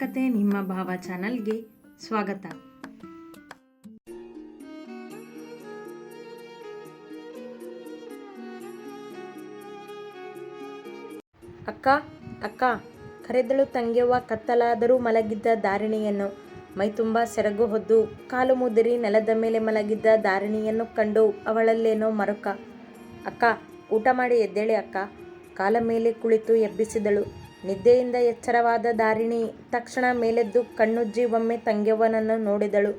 ಕತೆ ನಿಮ್ಮ ಭಾವ ಚಾನಲ್ಗೆ ಸ್ವಾಗತ. ಅಕ್ಕ ಅಕ್ಕ, ಕರೆದಳು ತಂಗೆವ್ವ ಕತ್ತಲಾದರೂ ಮಲಗಿದ್ದ ದಾರಿಣಿಯನ್ನು ಮೈತುಂಬ ಸೆರಗು ಹೊದ್ದು ಕಾಲು ಮುದಿರಿ ನೆಲದ ಮೇಲೆ ಮಲಗಿದ್ದ ದಾರಿಣಿಯನ್ನು ಕಂಡು ಅವಳಲ್ಲೇನೋ ಮರುಕ. ಅಕ್ಕ, ಊಟ ಮಾಡಿ ಎದ್ದೇಳಿ ಅಕ್ಕ. ಕಾಲ ಮೇಲೆ ಕುಳಿತು ಎಬ್ಬಿಸಿದಳು. ನಿದ್ದೆಯಿಂದ ಎಚ್ಚರವಾದ ದಾರಿಣಿ ತಕ್ಷಣ ಮೇಲೆದ್ದು ಕಣ್ಣುಜ್ಜಿ ಒಮ್ಮೆ ತಂಗ್ಯವ್ವನನ್ನು ನೋಡಿದಳು.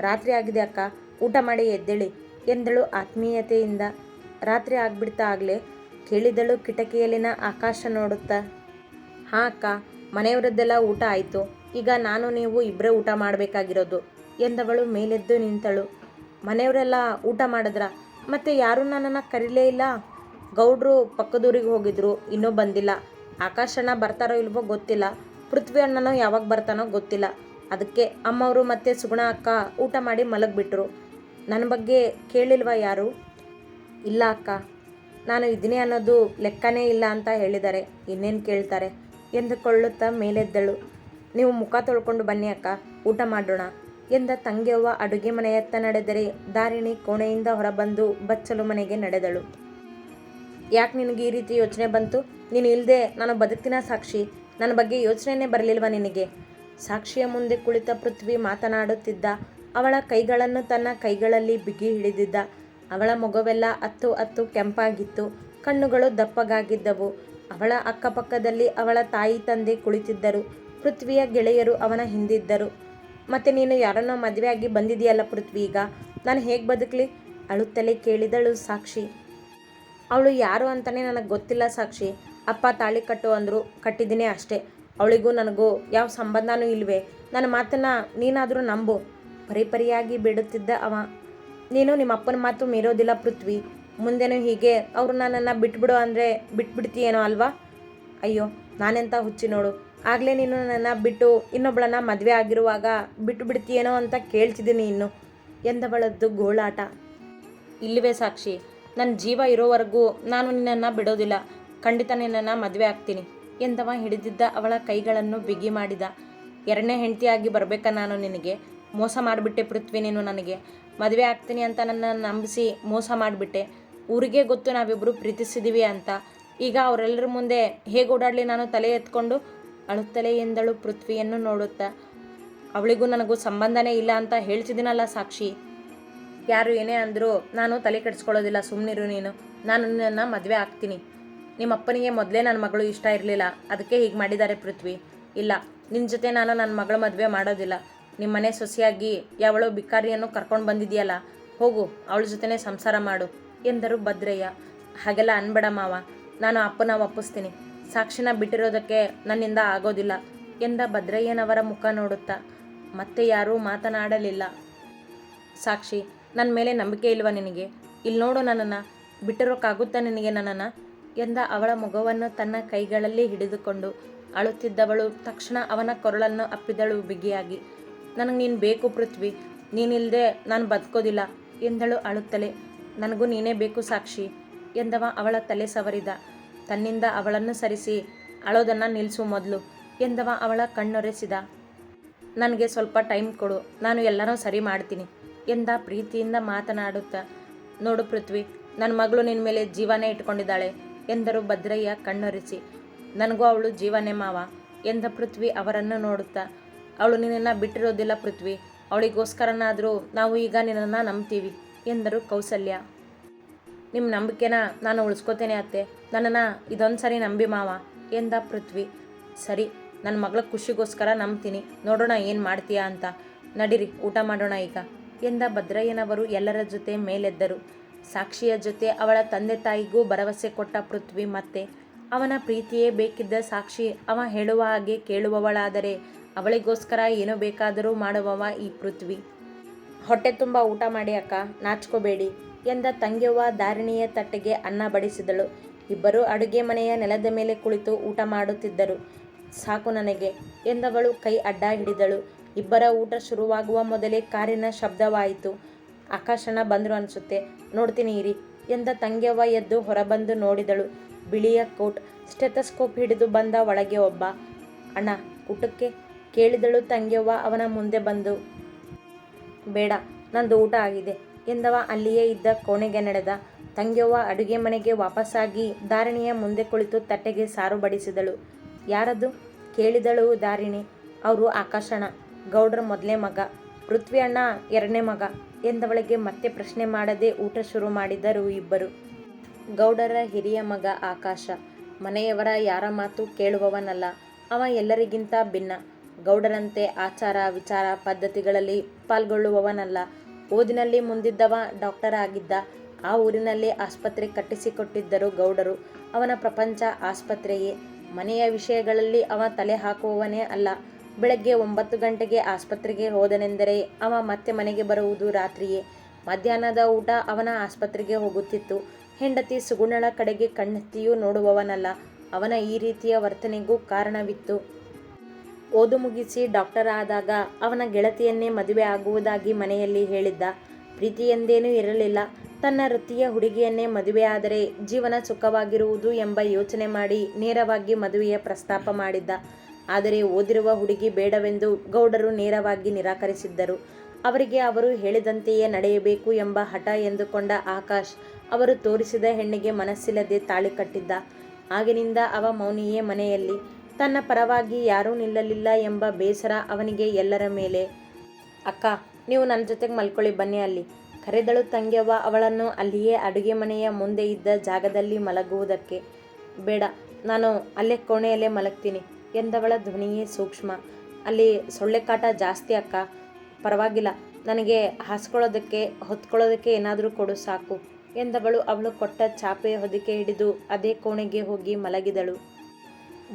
ರಾತ್ರಿ ಆಗಿದೆ ಅಕ್ಕ, ಊಟ ಮಾಡಿ ಎದ್ದೇಳಿ, ಎಂದಳು ಆತ್ಮೀಯತೆಯಿಂದ. ರಾತ್ರಿ ಆಗ್ಬಿಡ್ತಾ ಆಗಲೇ, ಕೇಳಿದಳು ಕಿಟಕಿಯಲ್ಲಿನ ಆಕಾಶ ನೋಡುತ್ತಾ. ಹಾಂ ಅಕ್ಕ, ಮನೆಯವರದ್ದೆಲ್ಲ ಊಟ ಆಯಿತು, ಈಗ ನಾನು ನೀವು ಇಬ್ಬರೇ ಊಟ ಮಾಡಬೇಕಾಗಿರೋದು, ಎಂದವಳು ಮೇಲೆದ್ದು ನಿಂತಳು. ಮನೆಯವರೆಲ್ಲ ಊಟ ಮಾಡಿದ್ರ? ಮತ್ತೆ ಯಾರೂ ನನ್ನನ್ನು ಕರೀಲೇ ಇಲ್ಲ? ಗೌಡ್ರು ಪಕ್ಕದೂರಿಗೆ ಹೋಗಿದ್ರು, ಇನ್ನೂ ಬಂದಿಲ್ಲ. ಆಕಾಶಣ್ಣ ಬರ್ತಾರೋ ಇಲ್ವೋ ಗೊತ್ತಿಲ್ಲ. ಪೃಥ್ವಿ ಅಣ್ಣನೋ ಯಾವಾಗ ಬರ್ತಾನೋ ಗೊತ್ತಿಲ್ಲ. ಅದಕ್ಕೆ ಅಮ್ಮವರು ಮತ್ತು ಸುಗುಣ ಅಕ್ಕ ಊಟ ಮಾಡಿ ಮಲಗಿಬಿಟ್ರು. ನನ್ನ ಬಗ್ಗೆ ಕೇಳಿಲ್ವ ಯಾರು? ಇಲ್ಲ ಅಕ್ಕ. ನಾನು ಇದ್ದೀನಿ ಅನ್ನೋದು ಲೆಕ್ಕನೇ ಇಲ್ಲ ಅಂತ ಹೇಳಿದ್ದಾರೆ. ಇನ್ನೇನು ಕೇಳ್ತಾರೆ? ಎಂದುಕೊಳ್ಳುತ್ತಾ ಮೇಲೆದ್ದಳು. ನೀವು ಮುಖ ತೊಳ್ಕೊಂಡು ಬನ್ನಿ ಅಕ್ಕ. ಊಟ ಮಾಡೋಣ. ಎಂದ ತಂಗಿಯವ್ವ ಅಡುಗೆ ಮನೆಯತ್ತ ನಡೆದರೆ ದಾರಿಣಿ ಕೋಣೆಯಿಂದ ಹೊರಬಂದು ಬಚ್ಚಲು ಮನೆಗೆ ನಡೆದಳು. ಯಾಕೆ ನಿನಗೆ ಈ ರೀತಿ ಯೋಚನೆ ಬಂತು? ನೀನು ಇಲ್ಲದೆ ನಾನು ಬದುಕಿನ ಸಾಕ್ಷಿ. ನನ್ನ ಬಗ್ಗೆ ಯೋಚನೆನೇ ಬರಲಿಲ್ವಾ ನಿನಗೆ? ಸಾಕ್ಷಿಯ ಮುಂದೆ ಕುಳಿತ ಪೃಥ್ವಿ ಮಾತನಾಡುತ್ತಿದ್ದ ಅವಳ ಕೈಗಳನ್ನು ತನ್ನ ಕೈಗಳಲ್ಲಿ ಬಿಗಿ ಹಿಡಿದಿದ್ದ. ಅವಳ ಮೊಗವೆಲ್ಲ ಅತ್ತು ಅತ್ತು ಕೆಂಪಾಗಿತ್ತು. ಕಣ್ಣುಗಳು ದಪ್ಪಗಾಗಿದ್ದವು. ಅವಳ ಅಕ್ಕಪಕ್ಕದಲ್ಲಿ ಅವಳ ತಾಯಿ ತಂದೆ ಕುಳಿತಿದ್ದರು. ಪೃಥ್ವಿಯ ಗೆಳೆಯರು ಅವನ ಹಿಂದಿದ್ದರು. ಮತ್ತೆ ನೀನು ಯಾರನ್ನೋ ಮದುವೆಯಾಗಿ ಬಂದಿದೆಯಲ್ಲ ಪೃಥ್ವಿ ಈಗ? ನಾನು ಹೇಗೆ ಬದುಕಲಿ? ಅಳುತ್ತಲೇ ಕೇಳಿದಳು ಸಾಕ್ಷಿ. ಅವಳು ಯಾರು ಅಂತಲೇ ನನಗೆ ಗೊತ್ತಿಲ್ಲ ಸಾಕ್ಷಿ. ಅಪ್ಪ ತಾಳಿ ಕಟ್ಟು ಅಂದರು, ಕಟ್ಟಿದ್ದೀನಿ ಅಷ್ಟೇ. ಅವಳಿಗೂ ನನಗೂ ಯಾವ ಸಂಬಂಧನೂ ಇಲ್ವೇ. ನನ್ನ ಮಾತನ್ನು ನೀನಾದರೂ ನಂಬು. ಪರಿಪರಿಯಾಗಿ ಬಿಡುತ್ತಿದ್ದ ಅವ. ನೀನು ನಿಮ್ಮ ಅಪ್ಪನ ಮಾತು ಮೀರೋದಿಲ್ಲ ಪೃಥ್ವಿ. ಮುಂದೆನೂ ಹೀಗೆ ಅವರು ನನ್ನನ್ನು ಬಿಟ್ಬಿಡು ಅಂದರೆ ಬಿಟ್ಬಿಡ್ತೀಯೇನೋ ಅಲ್ವಾ? ಅಯ್ಯೋ, ನಾನೆಂತ ಹುಚ್ಚಿ ನೋಡು. ಆಗಲೇ ನೀನು ನನ್ನ ಬಿಟ್ಟು ಇನ್ನೊಬ್ಬಳನ್ನ ಮದುವೆ ಆಗಿರುವಾಗ ಬಿಟ್ಟು ಬಿಡ್ತೀಯೇನೋ ಅಂತ ಕೇಳ್ತಿದ್ದೀನಿ ಇನ್ನು. ಎಂದವಳದ್ದು ಗೋಳಾಟ. ಇಲ್ಲವೇ ಸಾಕ್ಷಿ. ನನ್ನ ಜೀವ ಇರೋವರೆಗೂ ನಾನು ನಿನ್ನನ್ನು ಬಿಡೋದಿಲ್ಲ. ಖಂಡಿತ ನಿನ್ನನ್ನು ಮದುವೆ ಆಗ್ತೀನಿ. ಎಂದವ ಹಿಡಿದಿದ್ದ ಅವಳ ಕೈಗಳನ್ನು ಬಿಗಿ ಮಾಡಿದ. ಎರಡನೇ ಹೆಂಡತಿಯಾಗಿ ಬರಬೇಕಾ ನಾನು ನಿನಗೆ? ಮೋಸ ಮಾಡಿಬಿಟ್ಟೆ ಪೃಥ್ವಿ ನೀನು ನನಗೆ. ಮದುವೆ ಆಗ್ತೀನಿ ಅಂತ ನನ್ನ ನಂಬಿಸಿ ಮೋಸ ಮಾಡಿಬಿಟ್ಟೆ. ಊರಿಗೆ ಗೊತ್ತು ನಾವಿಬ್ಬರು ಪ್ರೀತಿಸಿದ್ದೀವಿ ಅಂತ. ಈಗ ಅವರೆಲ್ಲರ ಮುಂದೆ ಹೇಗೆ ಓಡಾಡಲಿ ನಾನು ತಲೆ ಎತ್ಕೊಂಡು? ಅಳುತ್ತಲೇ ಎಂದಳು ಪೃಥ್ವಿಯನ್ನು ನೋಡುತ್ತಾ. ಅವಳಿಗೂ ನನಗೂ ಸಂಬಂಧನೇ ಇಲ್ಲ ಅಂತ ಹೇಳ್ತಿದ್ದೀನಲ್ಲ ಸಾಕ್ಷಿ. ಯಾರು ಏನೇ ಅಂದರೂ ನಾನು ತಲೆ ಕೆಡಿಸ್ಕೊಳ್ಳೋದಿಲ್ಲ ಸುಮ್ಮನಿರು ನೀನು. ನಾನು ನಿನ್ನನ್ನು ಮದುವೆ ಆಗ್ತೀನಿ. ನಿಮ್ಮ ಅಪ್ಪನಿಗೆ ಮೊದಲೇ ನನ್ನ ಮಗಳು ಇಷ್ಟ ಇರಲಿಲ್ಲ. ಅದಕ್ಕೆ ಹೀಗೆ ಮಾಡಿದ್ದಾರೆ ಪೃಥ್ವಿ. ಇಲ್ಲ ನಿನ್ನ ಜೊತೆ ನಾನು ನನ್ನ ಮಗಳ ಮದುವೆ ಮಾಡೋದಿಲ್ಲ. ನಿಮ್ಮ ಮನೆ ಸೊಸೆಯಾಗಿ ಯಾವಳು ಬಿಕಾರಿಯನ್ನು ಕರ್ಕೊಂಡು ಬಂದಿದೆಯಲ್ಲ, ಹೋಗು, ಅವಳ ಜೊತೆನೇ ಸಂಸಾರ ಮಾಡು ಎಂದರು ಭದ್ರಯ್ಯ. ಹಾಗೆಲ್ಲ ಅನ್ಬೇಡ ಮಾವ, ನಾನು ಅಪ್ಪನ ಒಪ್ಪಿಸ್ತೀನಿ. ಸಾಕ್ಷಿನ ಬಿಟ್ಟಿರೋದಕ್ಕೆ ನನ್ನಿಂದ ಆಗೋದಿಲ್ಲ ಎಂದ ಭದ್ರಯ್ಯನವರ ಮುಖ ನೋಡುತ್ತಾ. ಮತ್ತೆ ಯಾರೂ ಮಾತನಾಡಲಿಲ್ಲ. ಸಾಕ್ಷಿ ನನ್ನ ಮೇಲೆ ನಂಬಿಕೆ ಇಲ್ವಾ ನಿನಗೆ? ಇಲ್ಲಿ ನೋಡು ನನ್ನನ್ನು. ಬಿಟ್ಟಿರೋಕ್ಕಾಗುತ್ತಾ ನಿನಗೆ ನನ್ನನ್ನು? ಎಂದ ಅವಳ ಮುಗವನ್ನು ತನ್ನ ಕೈಗಳಲ್ಲಿ ಹಿಡಿದುಕೊಂಡು ಅಳುತ್ತಿದ್ದವಳು. ತಕ್ಷಣ ಅವನ ಕೊರಳನ್ನು ಅಪ್ಪಿದಳು ಬಿಗಿಯಾಗಿ. ನನಗೆ ನೀನು ಬೇಕು ಪೃಥ್ವಿ. ನೀನಿಲ್ಲದೆ ನಾನು ಬದುಕೋದಿಲ್ಲ ಎಂದಳು ಅಳುತ್ತಲೇ. ನನಗೂ ನೀನೇ ಬೇಕು ಸಾಕ್ಷಿ ಎಂದವ ಅವಳ ತಲೆ ಸವರಿದ. ತನ್ನಿಂದ ಅವಳನ್ನು ಸರಿಸಿ ಅಳೋದನ್ನು ನಿಲ್ಲಿಸು ಮೊದಲು ಎಂದವ ಅವಳ ಕಣ್ಣೊರೆಸಿದ. ನನಗೆ ಸ್ವಲ್ಪ ಟೈಮ್ ಕೊಡು. ನಾನು ಎಲ್ಲನೂ ಸರಿ ಮಾಡ್ತೀನಿ. ಎಂದ ಪ್ರೀತಿಯಿಂದ ಮಾತನಾಡುತ್ತಾ, ನೋಡು ಪೃಥ್ವಿ ನನ್ನ ಮಗಳು ನಿನ್ನ ಮೇಲೆ ಜೀವನೇ ಇಟ್ಕೊಂಡಿದ್ದಾಳೆ ಎಂದರು ಭದ್ರಯ್ಯ ಕಣ್ಣೊರೆಸಿ. ನನಗೂ ಅವಳು ಜೀವನೇ ಮಾವ ಎಂದ ಪೃಥ್ವಿ ಅವರನ್ನು ನೋಡುತ್ತಾ. ಅವಳು ನಿನ್ನನ್ನು ಬಿಟ್ಟಿರೋದಿಲ್ಲ ಪೃಥ್ವಿ, ಅವಳಿಗೋಸ್ಕರನಾದರೂ ನಾವು ಈಗ ನಿನ್ನನ್ನು ನಂಬ್ತೀವಿ ಎಂದರು ಕೌಸಲ್ಯ. ನಿಮ್ಮ ನಂಬಿಕೆನ ನಾನು ಉಳಿಸ್ಕೋತೇನೆ ಅತ್ತೆ, ನನ್ನನ್ನು ಇದೊಂದು ಸರಿ ನಂಬಿ ಮಾವ ಎಂದ ಪೃಥ್ವಿ. ಸರಿ ನನ್ನ ಮಗಳ ಖುಷಿಗೋಸ್ಕರ ನಂಬ್ತೀನಿ, ನೋಡೋಣ ಏನು ಮಾಡ್ತೀಯಾ ಅಂತ. ನಡೀರಿ, ಊಟ ಮಾಡೋಣ ಈಗ ಎಂದ ಭದ್ರಯ್ಯನವರು ಎಲ್ಲರ ಜೊತೆ ಮೇಲೆದ್ದರು. ಸಾಕ್ಷಿಯ ಜೊತೆ ಅವಳ ತಂದೆ ತಾಯಿಗೂ ಭರವಸೆ ಕೊಟ್ಟ ಪೃಥ್ವಿ ಮತ್ತೆ ಅವನ ಪ್ರೀತಿಯೇ ಬೇಕಿದ್ದ ಸಾಕ್ಷಿ ಅವ ಹೇಳುವ ಹಾಗೆ ಕೇಳುವವಳಾದರೆ ಅವಳಿಗೋಸ್ಕರ ಏನೋ ಬೇಕಾದರೂ ಮಾಡುವವ ಈ ಪೃಥ್ವಿ. ಹೊಟ್ಟೆ ತುಂಬ ಊಟ ಮಾಡಿ ಅಕ್ಕ, ನಾಚ್ಕೋಬೇಡಿ ಎಂದ ತಂಗಿಯವ್ವ ದಾರಿಣಿಯ ತಟ್ಟೆಗೆ ಅನ್ನ ಬಡಿಸಿದಳು. ಇಬ್ಬರು ಅಡುಗೆ ಮನೆಯ ನೆಲದ ಮೇಲೆ ಕುಳಿತು ಊಟ ಮಾಡುತ್ತಿದ್ದರು. ಸಾಕು ನನಗೆ ಎಂದವಳು ಕೈ ಅಡ್ಡ ಹಿಡಿದಳು. ಇಬ್ಬರ ಊಟ ಶುರುವಾಗುವ ಮೊದಲೇ ಕಾರಿನ ಶಬ್ದವಾಯಿತು. ಆಕಾಶನ ಬಂದರು ಅನಿಸುತ್ತೆ. ನೋಡ್ತೀನಿ ಇರಿ ಎಂದ ತಂಗ್ಯವ್ವ ಎದ್ದು ಹೊರಬಂದು ನೋಡಿದಳು. ಬಿಳಿಯ ಕೋಟ್, ಸ್ಟೆಥಸ್ಕೋಪ್ ಹಿಡಿದು ಬಂದ ಒಳಗೆ ಒಬ್ಬ. ಅಣ್ಣ, ಊಟಕ್ಕೆ? ಕೇಳಿದಳು ತಂಗ್ಯವ್ವ ಅವನ ಮುಂದೆ ಬಂದು. ಬೇಡ, ನಂದು ಊಟ ಆಗಿದೆ. ಎಂದವ ಅಲ್ಲಿಯೇ ಇದ್ದ ಕೋಣೆಗೆ ನಡೆದ. ತಂಗ್ಯವ್ವ ಅಡುಗೆ ಮನೆಗೆ ವಾಪಸ್ಸಾಗಿ ಧಾರಣಿಯ ಮುಂದೆ ಕುಳಿತು ತಟ್ಟೆಗೆ ಸಾರು ಬಡಿಸಿದಳು. ಯಾರದು? ಕೇಳಿದಳು ಧಾರಿಣಿ. ಅವರು ಆಕಾಶಣ ಗೌಡ್ರ ಮೊದಲೇ ಮಗ. ಪೃಥ್ವಿ ಅಣ್ಣ ಎರಡನೇ ಮಗ ಎಂದವಳಿಗೆ ಮತ್ತೆ ಪ್ರಶ್ನೆ ಮಾಡದೆ ಊಟ ಶುರು ಮಾಡಿದರು ಇಬ್ಬರು. ಗೌಡರ ಹಿರಿಯ ಮಗ ಆಕಾಶ. ಮನೆಯವರ ಯಾರ ಮಾತು ಕೇಳುವವನಲ್ಲ. ಅವ ಎಲ್ಲರಿಗಿಂತ ಭಿನ್ನ. ಗೌಡರಂತೆ ಆಚಾರ, ವಿಚಾರ, ಪದ್ಧತಿಗಳಲ್ಲಿ ಪಾಲ್ಗೊಳ್ಳುವವನಲ್ಲ. ಓದಿನಲ್ಲಿ ಮುಂದಿದ್ದವ ಡಾಕ್ಟರ್ ಆಗಿದ್ದ. ಆ ಊರಿನಲ್ಲಿ ಆಸ್ಪತ್ರೆ ಕಟ್ಟಿಸಿಕೊಟ್ಟಿದ್ದರು ಗೌಡರು. ಅವನ ಪ್ರಪಂಚ ಆಸ್ಪತ್ರೆಯೇ. ಮನೆಯ ವಿಷಯಗಳಲ್ಲಿ ಅವ ತಲೆ ಹಾಕುವವನೇ ಅಲ್ಲ. ಬೆಳಗ್ಗೆ ಒಂಬತ್ತು ಗಂಟೆಗೆ ಆಸ್ಪತ್ರೆಗೆ ಹೋದನೆಂದರೆ ಅವ ಮತ್ತೆ ಮನೆಗೆ ಬರುವುದು ರಾತ್ರಿಯೇ. ಮಧ್ಯಾಹ್ನದ ಊಟ ಅವನ ಆಸ್ಪತ್ರೆಗೆ ಹೋಗುತ್ತಿತ್ತು. ಹೆಂಡತಿ ಸುಗುಣಳ ಕಡೆಗೆ ಕಣ್ಣೆತ್ತಿಯೂ ನೋಡುವವನಲ್ಲ. ಅವನ ಈ ರೀತಿಯ ವರ್ತನೆಗೂ ಕಾರಣವಿತ್ತು. ಓದು ಮುಗಿಸಿ ಡಾಕ್ಟರ್ ಆದಾಗ ಅವನ ಗೆಳತಿಯನ್ನೇ ಮದುವೆ ಆಗುವುದಾಗಿ ಮನೆಯಲ್ಲಿ ಹೇಳಿದ್ದ. ಪ್ರೀತಿಯೆಂದೇನೂ ಇರಲಿಲ್ಲ. ತನ್ನ ವೃತ್ತಿಯ ಹುಡುಗಿಯನ್ನೇ ಮದುವೆಯಾದರೆ ಜೀವನ ಸುಖವಾಗಿರುವುದು ಎಂಬ ಯೋಚನೆ ಮಾಡಿ ನೇರವಾಗಿ ಮದುವೆಯ ಪ್ರಸ್ತಾಪ ಮಾಡಿದ್ದ. ಆದರೆ ಓದಿರುವ ಹುಡುಗಿ ಬೇಡವೆಂದು ಗೌಡರು ನೇರವಾಗಿ ನಿರಾಕರಿಸಿದ್ದರು. ಅವರಿಗೆ ಅವರು ಹೇಳಿದಂತೆಯೇ ನಡೆಯಬೇಕು ಎಂಬ ಹಠ ಎಂದುಕೊಂಡ ಆಕಾಶ್ ಅವರು ತೋರಿಸಿದ ಹೆಣ್ಣಿಗೆ ಮನಸ್ಸಿಲ್ಲದೆ ತಾಳಿ ಕಟ್ಟಿದ್ದ. ಆಗಿನಿಂದ ಅವ ಮೌನಿಯೇ ಮನೆಯಲ್ಲಿ. ತನ್ನ ಪರವಾಗಿ ಯಾರೂ ನಿಲ್ಲಲಿಲ್ಲ ಎಂಬ ಬೇಸರ ಅವನಿಗೆ ಎಲ್ಲರ ಮೇಲೆ. ಅಕ್ಕ, ನೀವು ನನ್ನ ಜೊತೆಗೆ ಮಲ್ಕೊಳ್ಳಿ, ಬನ್ನಿ ಅಲ್ಲಿ. ಕರೆದಳು ತಂಗ್ಯವ್ವ ಅವಳನ್ನು ಅಲ್ಲಿಯೇ ಅಡುಗೆ ಮನೆಯ ಮುಂದೆ ಇದ್ದ ಜಾಗದಲ್ಲಿ ಮಲಗುವುದಕ್ಕೆ. ಬೇಡ, ನಾನು ಅಲ್ಲೇ ಕೋಣೆಯಲ್ಲೇ ಮಲಗ್ತೀನಿ. ಎಂದವಳ ಧ್ವನಿಯೇ ಸೂಕ್ಷ್ಮ. ಅಲ್ಲಿ ಸೊಳ್ಳೆ ಕಾಟ ಜಾಸ್ತಿ ಅಕ್ಕ. ಪರವಾಗಿಲ್ಲ, ನನಗೆ ಹಾಸ್ಕೊಳ್ಳೋದಕ್ಕೆ, ಹೊತ್ಕೊಳ್ಳೋದಕ್ಕೆ ಏನಾದರೂ ಕೊಡು ಸಾಕು ಎಂದವಳು ಅವಳು ಕೊಟ್ಟ ಚಾಪೆ ಹೊದಿಕೆ ಹಿಡಿದು ಅದೇ ಕೋಣೆಗೆ ಹೋಗಿ ಮಲಗಿದಳು.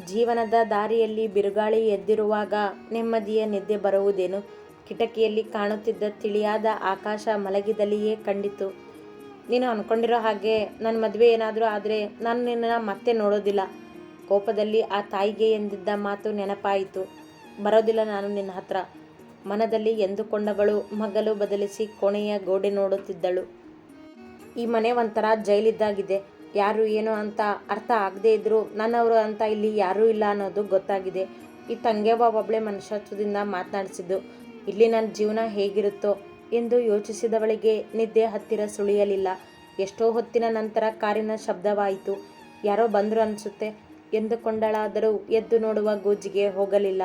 ಜೀವನದ ದಾರಿಯಲ್ಲಿ ಬಿರುಗಾಳಿ ಎದ್ದಿರುವಾಗ ನೆಮ್ಮದಿಯ ನಿದ್ದೆ ಬರುವುದೇನು? ಕಿಟಕಿಯಲ್ಲಿ ಕಾಣುತ್ತಿದ್ದ ತಿಳಿಯಾದ ಆಕಾಶ ಮಲಗಿದಲ್ಲಿಯೇ ಕಂಡಿತು. ನೀನು ಅಂದ್ಕೊಂಡಿರೋ ಹಾಗೆ ನನ್ನ ಮದುವೆ ಏನಾದರೂ ಆದರೆ ನಾನು ನಿನ್ನ ಮತ್ತೆ ನೋಡೋದಿಲ್ಲ. ಕೋಪದಲ್ಲಿ ಆ ತಾಯಿಗೆ ಎಂದಿದ್ದ ಮಾತು ನೆನಪಾಯಿತು. ಬರೋದಿಲ್ಲ ನಾನು ನಿನ್ನ ಹತ್ರ. ಮನದಲ್ಲಿ ಎಂದುಕೊಂಡವಳು ಮಗಲು ಬದಲಿಸಿ ಕೋಣೆಯ ಗೋಡೆ ನೋಡುತ್ತಿದ್ದಳು. ಈ ಮನೆ ಒಂಥರ ಜೈಲಿದ್ದಾಗಿದೆ. ಯಾರು ಏನು ಅಂತ ಅರ್ಥ ಆಗದೇ ಇದ್ದರೂ ನನ್ನವರು ಅಂತ ಇಲ್ಲಿ ಯಾರೂ ಇಲ್ಲ ಅನ್ನೋದು ಗೊತ್ತಾಗಿದೆ. ಈ ತಂಗ್ಯವ್ವ ಒಬ್ಬಳೆ ಮನುಷ್ಯತ್ವದಿಂದ ಮಾತನಾಡಿಸಿದ್ದು. ಇಲ್ಲಿ ನನ್ನ ಜೀವನ ಹೇಗಿರುತ್ತೋ ಎಂದು ಯೋಚಿಸಿದವಳಿಗೆ ನಿದ್ದೆ ಹತ್ತಿರ ಸುಳಿಯಲಿಲ್ಲ. ಎಷ್ಟೋ ಹೊತ್ತಿನ ನಂತರ ಕಾರಿನ ಶಬ್ದವಾಯಿತು. ಯಾರೋ ಬಂದರು ಅನಿಸುತ್ತೆ. ಎಂದುಕೊಂಡಳಾದರೂ ಎದ್ದು ನೋಡುವ ಗೋಜಿಗೆ ಹೋಗಲಿಲ್ಲ.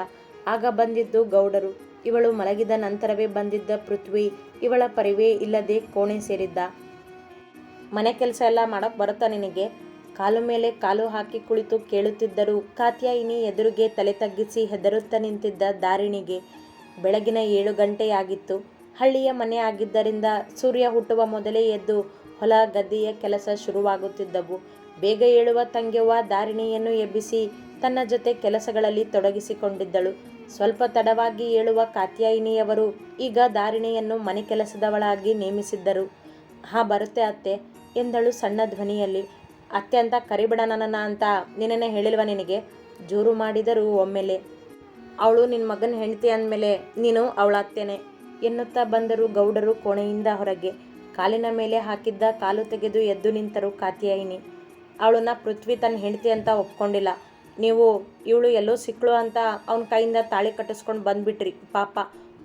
ಆಗ ಬಂದಿದ್ದು ಗೌಡರು. ಇವಳು ಮಲಗಿದ ನಂತರವೇ ಬಂದಿದ್ದ ಪೃಥ್ವಿ ಇವಳ ಪರಿವೇ ಇಲ್ಲದೆ ಕೋಣೆ ಸೇರಿದ್ದ. ಮನೆ ಕೆಲಸ ಎಲ್ಲ ಮಾಡೋಕ್ಕೆ ಬರುತ್ತಾ ನಿನಗೆ? ಕಾಲು ಮೇಲೆ ಕಾಲು ಹಾಕಿ ಕುಳಿತು ಕೇಳುತ್ತಿದ್ದರು ಕಾತ್ಯಾಯಿನಿ ಎದುರಿಗೆ ತಲೆ ತಗ್ಗಿಸಿ ಹೆದರುತ್ತಾ ನಿಂತಿದ್ದ ದಾರಿಣಿಗೆ. ಬೆಳಗಿನ ಏಳು ಗಂಟೆಯಾಗಿತ್ತು. ಹಳ್ಳಿಯ ಮನೆ ಆಗಿದ್ದರಿಂದ ಸೂರ್ಯ ಹುಟ್ಟುವ ಮೊದಲೇ ಎದ್ದು ಹೊಲ ಗದ್ದೆಯ ಕೆಲಸ ಶುರುವಾಗುತ್ತಿದ್ದವು. ಬೇಗ ಏಳುವ ತಂಗ್ಯವ್ವ ದಾರಿಣಿಯನ್ನು ಎಬ್ಬಿಸಿ ತನ್ನ ಜೊತೆ ಕೆಲಸಗಳಲ್ಲಿ ತೊಡಗಿಸಿಕೊಂಡಿದ್ದಳು. ಸ್ವಲ್ಪ ತಡವಾಗಿ ಏಳುವ ಕಾತ್ಯಾಯಿನಿಯವರು ಈಗ ದಾರಿಣಿಯನ್ನು ಮನೆ ಕೆಲಸದವಳಾಗಿ ನೇಮಿಸಿದ್ದರು. ಹಾ, ಬರುತ್ತೆ ಅತ್ತೆ ಎಂದಳು ಸಣ್ಣ ಧ್ವನಿಯಲ್ಲಿ. ಅತ್ತೆ ಅಂತ ಕರಿಬಿಡ ನನ್ನ ಅಂತ ನಿನ್ನೆ ಹೇಳಿಲ್ವ ನಿನಗೆ? ಜೋರು ಮಾಡಿದರು ಒಮ್ಮೆಲೆ. ಅವಳು ನಿನ್ನ ಮಗನ ಹೆಂಡತಿ ಅಂದಮೇಲೆ ನೀನು ಅವಳ ಅತ್ತೆನೆ ಎನ್ನುತ್ತಾ ಬಂದರು ಗೌಡರು ಕೋಣೆಯಿಂದ ಹೊರಗೆ. ಕಾಲಿನ ಮೇಲೆ ಹಾಕಿದ್ದ ಕಾಲು ತೆಗೆದು ಎದ್ದು ನಿಂತರು ಕಾತ್ಯಾಯಿನಿ. ಅವಳನ್ನ ಪೃಥ್ವಿ ತನ್ನ ಹೆಂಡತಿ ಅಂತ ಒಪ್ಕೊಂಡಿಲ್ಲ. ನೀವು ಇವಳು ಎಲ್ಲೋ ಸಿಕ್ಕಳು ಅಂತ ಅವನ ಕೈಯಿಂದ ತಾಳಿ ಕಟ್ಟಿಸ್ಕೊಂಡು ಬಂದ್ಬಿಟ್ರಿ, ಪಾಪ.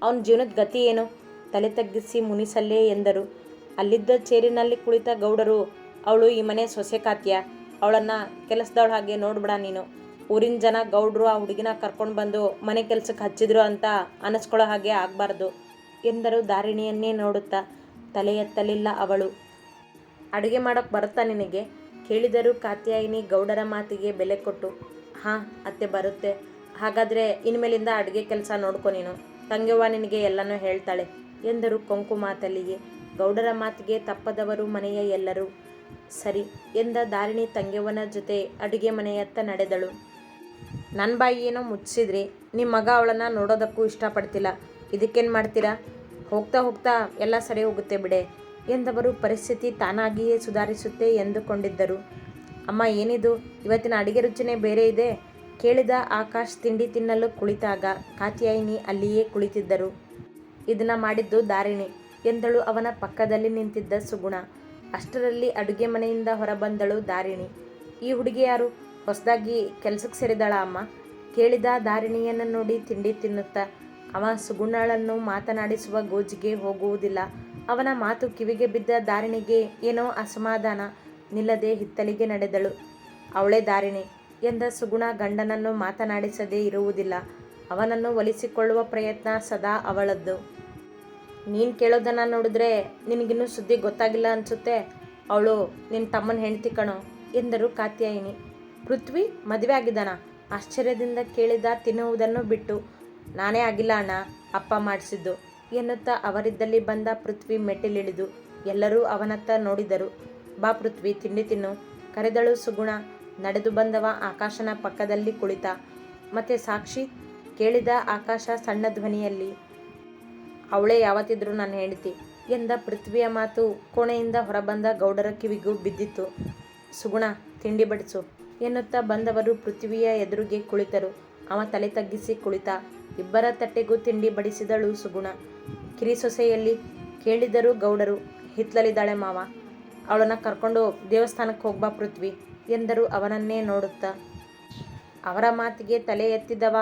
ಅವನ ಜೀವನದ ಗತಿ ಏನು? ತಲೆ ತಗ್ಗಿಸಿ ಮುನಿಸಲ್ಲೇ ಎಂದರು. ಅಲ್ಲಿದ್ದ ಚೇರಿನಲ್ಲಿ ಕುಳಿತ ಗೌಡರು, ಅವಳು ಈ ಮನೆ ಸೊಸೆ ಕಾತ್ಯ? ಅವಳನ್ನು ಕೆಲಸದವಳ ಹಾಗೆ ನೋಡ್ಬಿಡ ನೀನು. ಊರಿನ ಜನ ಗೌಡರು ಆ ಹುಡುಗಿನ ಕರ್ಕೊಂಡು ಬಂದು ಮನೆ ಕೆಲಸಕ್ಕೆ ಹಚ್ಚಿದ್ರು ಅಂತ ಅನಿಸ್ಕೊಳ್ಳೋ ಹಾಗೆ ಆಗಬಾರ್ದು ಎಂದರು ದಾರಿಣಿಯನ್ನೇ ನೋಡುತ್ತಾ ತಲೆ ಎತ್ತಲಿಲ್ಲ ಅವಳು. ಅಡುಗೆ ಮಾಡೋಕ್ಕೆ ಬರುತ್ತಾ ನಿನಗೆ? ಕೇಳಿದರು ಕಾತ್ಯಾಯಿನಿ ಗೌಡರ ಮಾತಿಗೆ ಬೆಲೆ ಕೊಟ್ಟು, ಹಾಂ, ಅತ್ತೆ ಬರುತ್ತೆ. ಹಾಗಾದರೆ ಇನ್ಮೇಲಿಂದ ಅಡುಗೆ ಕೆಲಸ ನೋಡ್ಕೊ ನೀನು. ತಂಗೆವ್ವ ನಿನಗೆ ಎಲ್ಲನೂ ಹೇಳ್ತಾಳೆ ಎಂದರು ಕೊಂಕು ಮಾತಲ್ಲಿಗೆ ಗೌಡರ ಮಾತಿಗೆ ತಪ್ಪದವರು ಮನೆಯ ಎಲ್ಲರೂ. ಸರಿ ಎಂದ ದಾರಿಣಿ ತಂಗೆವ್ವನ ಜೊತೆ ಅಡುಗೆ ಮನೆಯತ್ತ ನಡೆದಳು. ನನ್ನ ಬಾಯಿ ಏನೋ ಮುಚ್ಚಿದ್ರಿ. ನಿಮ್ಮ ಮಗ ಅವಳನ್ನು ನೋಡೋದಕ್ಕೂ ಇಷ್ಟಪಡ್ತಿಲ್ಲ. ಇದಕ್ಕೇನು ಮಾಡ್ತೀರಾ? ಹೋಗ್ತಾ ಹೋಗ್ತಾ ಎಲ್ಲ ಸರಿ ಹೋಗುತ್ತೆ ಬಿಡೆ. ಎಂದವರು ಪರಿಸ್ಥಿತಿ ತಾನಾಗಿಯೇ ಸುಧಾರಿಸುತ್ತೆ ಎಂದುಕೊಂಡಿದ್ದರು. ಅಮ್ಮ, ಏನಿದು? ಇವತ್ತಿನ ಅಡಿಗೆ ರುಚಿನೇ ಬೇರೆ ಇದೆ. ಕೇಳಿದ ಆಕಾಶ್ ತಿಂಡಿ ತಿನ್ನಲು ಕುಳಿತಾಗ ಕಾತ್ಯಾಯಿನಿ ಅಲ್ಲಿಯೇ ಕುಳಿತಿದ್ದರು. ಇದನ್ನ ಮಾಡಿದ್ದು ದಾರಿಣಿ ಎಂದಳು ಅವನ ಪಕ್ಕದಲ್ಲಿ ನಿಂತಿದ್ದ ಸುಗುಣ. ಅಷ್ಟರಲ್ಲಿ ಅಡುಗೆ ಮನೆಯಿಂದ ಹೊರಬಂದಳು ದಾರಿಣಿ. ಈ ಹುಡುಗಿ ಯಾರು? ಹೊಸದಾಗಿ ಕೆಲಸಕ್ಕೆ ಸೇರಿದಾಳ ಅಮ್ಮ. ಕೇಳಿದ ದಾರಿಣಿಯನ್ನು ನೋಡಿ ತಿಂಡಿ ತಿನ್ನುತ್ತಾ, ಅವ ಸುಗುಣಳನ್ನು ಮಾತನಾಡಿಸುವ ಗೋಜಿಗೆ ಹೋಗುವುದಿಲ್ಲ. ಅವನ ಮಾತು ಕಿವಿಗೆ ಬಿದ್ದ ದಾರಿಣಿಗೆ ಏನೋ ಅಸಮಾಧಾನ ನಿಲ್ಲದೆ ಹಿತ್ತಲಿಗೆ ನಡೆದಳು. ಅವಳೇ ದಾರಿಣಿ ಎಂದ ಸುಗುಣ ಗಂಡನನ್ನು ಮಾತನಾಡಿಸದೇ ಇರುವುದಿಲ್ಲ. ಅವನನ್ನು ಒಲಿಸಿಕೊಳ್ಳುವ ಪ್ರಯತ್ನ ಸದಾ ಅವಳದ್ದು. ನೀನು ಕೇಳೋದನ್ನು ನೋಡಿದ್ರೆ ನಿನಗಿನ್ನೂ ಸುದ್ದಿ ಗೊತ್ತಾಗಿಲ್ಲ ಅನಿಸುತ್ತೆ? ಅವಳು ನಿನ್ನ ತಮ್ಮನ ಹೆಂಡ್ತಿ ಕಣೋ ಎಂದರು ಕಾತ್ಯಾಯಿನಿ. ಪೃಥ್ವಿ, ಮದುವೆ ಆಗಿದ್ದಾನ? ಆಶ್ಚರ್ಯದಿಂದ ಕೇಳಿದ ತಿನ್ನುವುದನ್ನು ಬಿಟ್ಟು. ನಾನೇ ಆಗಿಲ್ಲ ಅಣ್ಣ, ಅಪ್ಪ ಮಾಡಿಸಿದ್ದು. ಎನ್ನುತ್ತಾ ಅವರಿದ್ದಲ್ಲಿ ಬಂದ ಪೃಥ್ವಿ ಮೆಟ್ಟಿಲಿಳಿದು. ಎಲ್ಲರೂ ಅವನತ್ತ ನೋಡಿದರು. ಬಾ ಪೃಥ್ವಿ, ತಿಂಡಿ ತಿನ್ನು. ಕರೆದಳು ಸುಗುಣ. ನಡೆದು ಬಂದವ ಆಕಾಶನ ಪಕ್ಕದಲ್ಲಿ ಕುಳಿತ. ಮತ್ತೆ ಸಾಕ್ಷಿ, ಕೇಳಿದ ಆಕಾಶ ಸಣ್ಣ ಧ್ವನಿಯಲ್ಲಿ, ಅವಳೇ ಯಾವತ್ತಿದ್ರೂ ನಾನು ಹೆಂಡತಿ ಎಂದ ಪೃಥ್ವಿಯ ಮಾತು ಕೋಣೆಯಿಂದ ಹೊರಬಂದ ಗೌಡರ ಕಿವಿಗೂ ಬಿದ್ದಿತ್ತು. ಸುಗುಣ, ತಿಂಡಿ ಬಡಿಸು ಎನ್ನುತ್ತಾ ಬಂದವರು ಪೃಥ್ವಿಯ ಎದುರಿಗೆ ಕುಳಿತರು. ಅವ ತಲೆ ತಗ್ಗಿಸಿ ಕುಳಿತ. ಇಬ್ಬರ ತಟ್ಟೆಗೂ ತಿಂಡಿ ಬಡಿಸಿದಳು ಸುಗುಣ. ಕಿರಿಸೊಸೆಯಲ್ಲಿ ಕೇಳಿದರು ಗೌಡರು, ಹಿತ್ಲಲಿದ್ದಾಳೆ ಮಾವ, ಅವಳನ್ನು ಕರ್ಕೊಂಡು ದೇವಸ್ಥಾನಕ್ಕೆ ಹೋಗ್ಬಾ ಪೃಥ್ವಿ ಎಂದರು ಅವನನ್ನೇ ನೋಡುತ್ತಾ. ಅವರ ಮಾತಿಗೆ ತಲೆ ಎತ್ತಿದವ,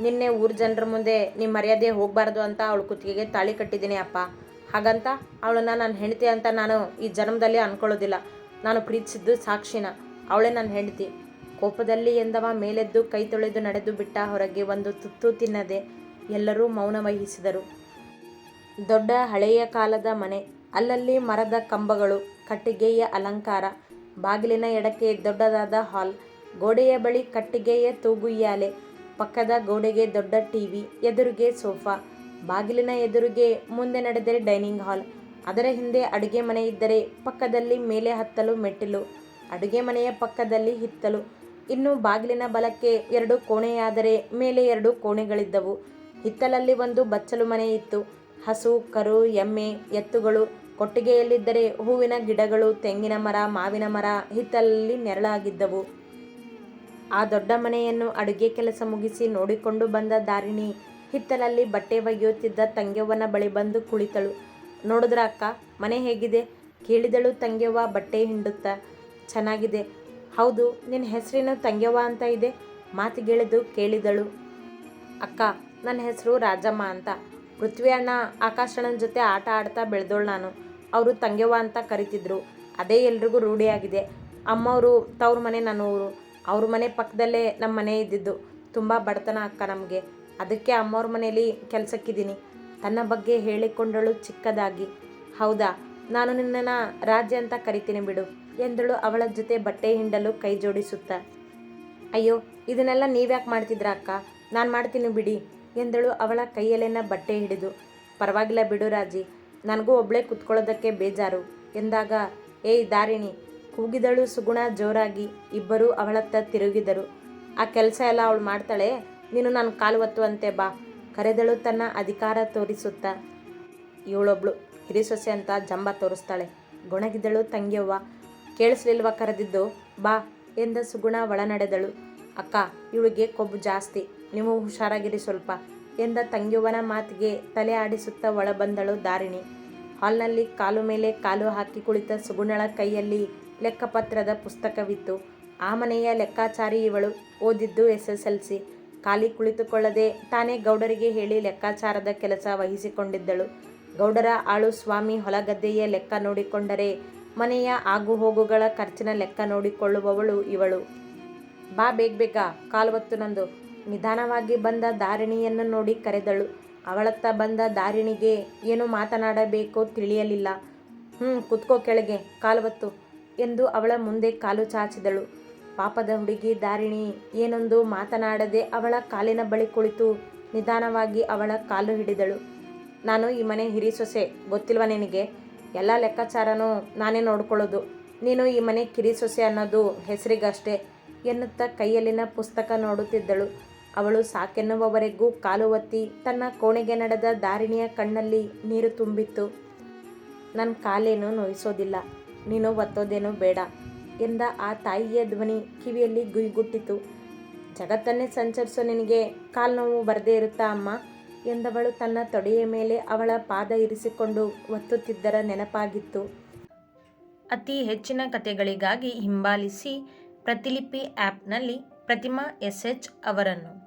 ನಿನ್ನೆ ಊರ ಜನರ ಮುಂದೆ ನಿಮ್ಮ ಮರ್ಯಾದೆ ಹೋಗಬಾರ್ದು ಅಂತ ಅವಳು ಕುತ್ತಿಗೆಗೆ ತಾಳಿ ಕಟ್ಟಿದ್ದೀನಿ ಅಪ್ಪ. ಹಾಗಂತ ಅವಳನ್ನ ನನ್ನ ಹೆಂಡತಿ ಅಂತ ನಾನು ಈ ಜನ್ಮದಲ್ಲಿ ಅನ್ಕೊಳ್ಳೋದಿಲ್ಲ. ನಾನು ಪ್ರೀತಿಸಿದ್ದು ಸಾಕ್ಷಿನ, ಅವಳೇ ನನ್ನ ಹೆಂಡತಿ. ಕೋಪದಲ್ಲಿ ಎಂದವ, ಮೇಲೆದ್ದು ಕೈ ತೊಳೆದು ನಡೆದು ಬಿಟ್ಟ ಹೊರಗೆ ಒಂದು ತುತ್ತು ತಿನ್ನದೆ ಎಲ್ಲರೂ ಮೌನ ವಹಿಸಿದರು. ದೊಡ್ಡ ಹಳೆಯ ಕಾಲದ ಮನೆ, ಅಲ್ಲಲ್ಲಿ ಮರದ ಕಂಬಗಳು, ಕಟ್ಟಿಗೆಯ ಅಲಂಕಾರ, ಬಾಗಿಲಿನ ಎಡಕ್ಕೆ ದೊಡ್ಡದಾದ ಹಾಲ್, ಗೋಡೆಯ ಬಳಿ ಕಟ್ಟಿಗೆಯ ತೂಗುಯ್ಯಾಲೆ ಪಕ್ಕದ ಗೋಡೆಗೆ ದೊಡ್ಡ ಟಿವಿ, ಎದುರಿಗೆ ಸೋಫಾ, ಬಾಗಿಲಿನ ಎದುರಿಗೆ ಮುಂದೆ ನಡೆದರೆ ಡೈನಿಂಗ್ ಹಾಲ್, ಅದರ ಹಿಂದೆ ಅಡುಗೆ ಮನೆ ಇದ್ದರೆ ಪಕ್ಕದಲ್ಲಿ ಮೇಲೆ ಹತ್ತಲು ಮೆಟ್ಟಿಲು, ಅಡುಗೆ ಮನೆಯ ಪಕ್ಕದಲ್ಲಿ ಹಿತ್ತಲು ಇನ್ನು ಬಾಗಿಲಿನ ಬಲಕ್ಕೆ ಎರಡು ಕೋಣೆಯಾದರೆ ಮೇಲೆ ಎರಡು ಕೋಣೆಗಳಿದ್ದವು. ಹಿತ್ತಲಲ್ಲಿ ಒಂದು ಬಚ್ಚಲು ಮನೆ ಇತ್ತು. ಹಸು, ಕರು, ಎಮ್ಮೆ, ಎತ್ತುಗಳು, ಕೊಟ್ಟಿಗೆಯಲ್ಲಿದ್ದರೆ ಹೂವಿನ ಗಿಡಗಳು, ತೆಂಗಿನ ಮರ, ಮಾವಿನ ಮರ, ಹಿತ್ತಲಲ್ಲಿ ನೆರಳಾಗಿದ್ದವು. ಆ ದೊಡ್ಡ ಮನೆಯನ್ನು ಅಡುಗೆ ಕೆಲಸ ಮುಗಿಸಿ ನೋಡಿಕೊಂಡು ಬಂದ ದಾರಿಣಿ ಹಿತ್ತಲಲ್ಲಿ ಬಟ್ಟೆ ಒಗೆಯುತ್ತಿದ್ದ ತಂಗ್ಯವ್ವನ ಬಳಿ ಬಂದು ಕುಳಿತಳು. ನೋಡಿದ್ರ ಅಕ್ಕ ಮನೆ ಹೇಗಿದೆ? ಕೇಳಿದಳು ತಂಗ್ಯವ್ವ ಬಟ್ಟೆ ಹಿಂಡುತ್ತಾ. ಚೆನ್ನಾಗಿದೆ. ಹೌದು ನಿನ್ನ ಹೆಸರೇನು ತಂಗ್ಯವ್ವ ಅಂತ ಇದೆ. ಮಾತಿಗೆಳೆದು ಕೇಳಿದಳು. ಅಕ್ಕ ನನ್ನ ಹೆಸರು ರಾಜಮ್ಮ ಅಂತ. ಪೃಥ್ವಿ ಅಣ್ಣ ಆಕಾಶಣ್ಣನ ಜೊತೆ ಆಟ ಆಡ್ತಾ ಬೆಳೆದೋಳು ನಾನು. ಅವರು ತಂಗ್ಯವ್ವ ಅಂತ ಕರಿತಿದ್ರು. ಅದೇ ಎಲ್ರಿಗೂ ರೂಢಿಯಾಗಿದೆ. ಅಮ್ಮವರು ತವ್ರ ಮನೆ ನನ್ನ ಊರು ಅವ್ರ ಮನೆ ಪಕ್ಕದಲ್ಲೇ ನಮ್ಮ ಮನೆ ಇದ್ದಿದ್ದು. ತುಂಬ ಬಡತನ ಅಕ್ಕ ನಮಗೆ. ಅದಕ್ಕೆ ಅಮ್ಮವ್ರ ಮನೇಲಿ ಕೆಲಸಕ್ಕಿದ್ದೀನಿ ತನ್ನ ಬಗ್ಗೆ ಹೇಳಿಕೊಂಡಳು ಚಿಕ್ಕದಾಗಿ. ಹೌದಾ, ನಾನು ನಿನ್ನನ್ನು ರಾಜ್ಯ ಅಂತ ಕರಿತೀನಿ ಬಿಡು. ಎಂದಳು ಅವಳ ಜೊತೆ ಬಟ್ಟೆ ಹಿಂಡಲು ಕೈ ಜೋಡಿಸುತ್ತಾ ಅಯ್ಯೋ, ಇದನ್ನೆಲ್ಲ ನೀವ್ಯಾಕೆ ಮಾಡ್ತಿದ್ರ ಅಕ್ಕ? ನಾನು ಮಾಡ್ತೀನಿ ಬಿಡಿ, ಎಂದಳು ಅವಳ ಕೈಯಲ್ಲೇನ ಬಟ್ಟೆ ಹಿಡಿದು. ಪರವಾಗಿಲ್ಲ ಬಿಡು ರಾಜಿ, ನನಗೂ ಒಬ್ಳೇ ಕುತ್ಕೊಳ್ಳೋದಕ್ಕೆ ಬೇಜಾರು, ಎಂದಾಗ, ಏಯ್ ದಾರಿಣಿ, ಕೂಗಿದಳು ಸುಗುಣ ಜೋರಾಗಿ. ಇಬ್ಬರೂ ಅವಳತ್ತ ತಿರುಗಿದರು. ಆ ಕೆಲಸ ಎಲ್ಲ ಅವಳು ಮಾಡ್ತಾಳೆ, ನೀನು ನನ್ನ ಕಾಲು ಒತ್ತುವಂತೆ ಬಾ, ಕರೆದಳು ತನ್ನ ಅಧಿಕಾರ ತೋರಿಸುತ್ತಾ. ಇವಳೊಬ್ಳು ಹಿರಿಸೊಸೆ ಅಂತ ಜಂಬ ತೋರಿಸ್ತಾಳೆ, ಗೊಣಗಿದಳು ತಂಗಿಯವ್ವ. ಕೇಳಿಸ್ಲಿಲ್ವ ಕರೆದಿದ್ದು? ಬಾ, ಎಂದ ಸುಗುಣ ಒಳನಡೆದಳು. ಅಕ್ಕ, ಇವಳಿಗೆ ಕೊಬ್ಬು ಜಾಸ್ತಿ, ನೀವು ಹುಷಾರಾಗಿರಿ ಸ್ವಲ್ಪ, ಎಂದ ತಂಗಿಯವನ ಮಾತಿಗೆ ತಲೆ ಆಡಿಸುತ್ತಾ ಒಳ ಬಂದಳು ದಾರಿಣಿ. ಹಾಲ್ನಲ್ಲಿ ಕಾಲು ಮೇಲೆ ಕಾಲು ಹಾಕಿ ಕುಳಿತ ಸುಗುಣಳ ಕೈಯಲ್ಲಿ ಲೆಕ್ಕಪತ್ರದ ಪುಸ್ತಕವಿತ್ತು. ಆ ಮನೆಯ ಲೆಕ್ಕಾಚಾರಿ ಇವಳು, ಓದಿದ್ದು ಎಸ್ ಎಸ್ ಎಲ್ ಸಿ ಖಾಲಿ ಕುಳಿತುಕೊಳ್ಳದೆ ತಾನೇ ಗೌಡರಿಗೆ ಹೇಳಿ ಲೆಕ್ಕಾಚಾರದ ಕೆಲಸ ವಹಿಸಿಕೊಂಡಿದ್ದಳು. ಗೌಡರ ಆಳು ಸ್ವಾಮಿ ಹೊಲಗದ್ದೆಯ ಲೆಕ್ಕ ನೋಡಿಕೊಂಡರೆ ಮನೆಯ ಆಗುಹೋಗುಗಳ ಖರ್ಚಿನ ಲೆಕ್ಕ ನೋಡಿಕೊಳ್ಳುವವಳು ಇವಳು. ಬಾ ಬೇಗ ಬೇಗ, ಕಾಲ್ವತ್ತು ನಂದು. ನಿಧಾನವಾಗಿ ಬಂದ ದಾರಿಣಿಯನ್ನು ನೋಡಿ ಕರೆದಳು. ಅವಳತ್ತ ಬಂದ ದಾರಿಣಿಗೆ ಏನು ಮಾತನಾಡಬೇಕೋ ತಿಳಿಯಲಿಲ್ಲ. ಹ್ಞೂ ಕುತ್ಕೋ ಕೆಳಗೆ, ಕಾಲ್ವತ್ತು ಎಂದು ಅವಳ ಮುಂದೆ ಕಾಲು ಚಾಚಿದಳು. ಪಾಪದ ಹುಡುಗಿ ದಾರಿಣಿ ಏನೊಂದು ಮಾತನಾಡದೆ ಅವಳ ಕಾಲಿನ ಬಳಿ ಕುಳಿತು ನಿಧಾನವಾಗಿ ಅವಳ ಕಾಲು ಹಿಡಿದಳು. ನಾನು ಈ ಮನೆ ಹಿರಿ ಸೊಸೆ ಗೊತ್ತಿಲ್ವ ನಿನಗೆ? ಎಲ್ಲ ಲೆಕ್ಕಾಚಾರನೂ ನಾನೇ ನೋಡ್ಕೊಳ್ಳೋದು. ನೀನು ಈ ಮನೆ ಕಿರಿ ಸೊಸೆ ಅನ್ನೋದು ಹೆಸರಿಗಷ್ಟೇ ಎನ್ನುತ್ತಾ ಕೈಯಲ್ಲಿನ ಪುಸ್ತಕ ನೋಡುತ್ತಿದ್ದಳು. ಅವಳು ಸಾಕೆನ್ನುವವರೆಗೂ ಕಾಲು ಒತ್ತಿ ತನ್ನ ಕೋಣೆಗೆ ನಡೆದ ದಾರಿಣಿಯ ಕಣ್ಣಲ್ಲಿ ನೀರು ತುಂಬಿತ್ತು. ನನ್ನ ಕಾಲೇನು ನೋಯಿಸೋದಿಲ್ಲ, ನೀನು ಒತ್ತೋದೇನು ಬೇಡ ಎಂದ ಆ ತಾಯಿಯ ಧ್ವನಿ ಕಿವಿಯಲ್ಲಿ ಗುಯ್ಗುಟ್ಟಿತು. ಜಗತ್ತನ್ನೇ ಸಂಚರಿಸೋ ನಿನಗೆ ಕಾಲು ನೋವು ಬರದೇ ಇರುತ್ತಾ ಅಮ್ಮ? ಎಂದವಳು ತನ್ನ ತೊಡೆಯ ಮೇಲೆ ಅವಳ ಪಾದ ಇರಿಸಿಕೊಂಡು ಒತ್ತುತ್ತಿದ್ದರ ನೆನಪಾಗಿತ್ತು. ಅತಿ ಹೆಚ್ಚಿನ ಕಥೆಗಳಿಗಾಗಿ ಹಿಂಬಾಲಿಸಿ ಪ್ರತಿಲಿಪಿ ಆ್ಯಪ್ನಲ್ಲಿ ಪ್ರತಿಮಾ ಎಸ್ ಎಚ್ ಅವರನ್ನು.